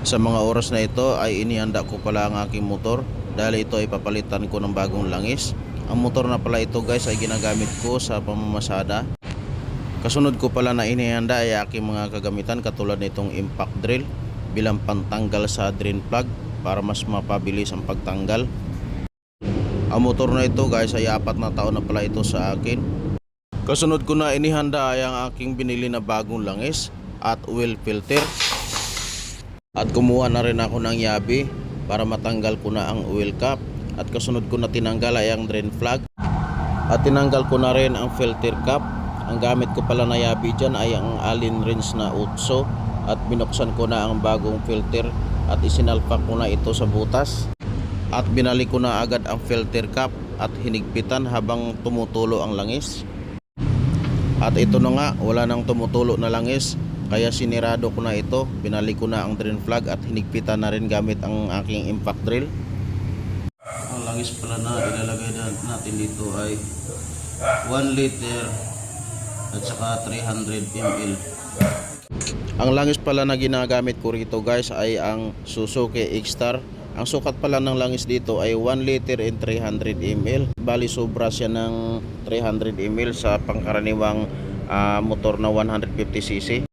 Sa mga oras na ito ay inihanda ko pala ang aking motor dahil ito ay papalitan ko ng bagong langis. Ang motor na pala ito guys ay ginagamit ko sa pamamasada. Kasunod ko pala na inihanda ay aking mga kagamitan katulad nitong impact drill bilang pantanggal sa drain plug para mas mapabilis ang pagtanggal. Ang motor na ito guys ay apat na taon na pala ito sa akin. Kasunod ko na inihanda ay ang aking binili na bagong langis at oil filter. At kumuha na rin ako ng yabi para matanggal ko na ang oil cap. At kasunod ko na tinanggal ay ang drain plug. At tinanggal ko na rin ang filter cap. Ang gamit ko pala na yabi dyan ay ang Allen Rinse na utso. At binuksan ko na ang bagong filter at isinalpak ko na ito sa butas. At binalik ko na agad ang filter cap at hinigpitan habang tumutulo ang langis. At ito na nga, wala nang tumutulo na langis. Kaya sinirado ko na ito, binalik ko na ang drain plug at hinigpitan na rin gamit ang aking impact drill. Ang langis pala na ilalagay na natin dito ay 1 liter at saka 300 ml. Ang langis pala na ginagamit ko rito guys ay ang Suzuki X-Star. Ang sukat pala ng langis dito ay 1 liter and 300 ml. Bali sobra siya ng 300 ml sa pangkaraniwang ah, motor na 150cc.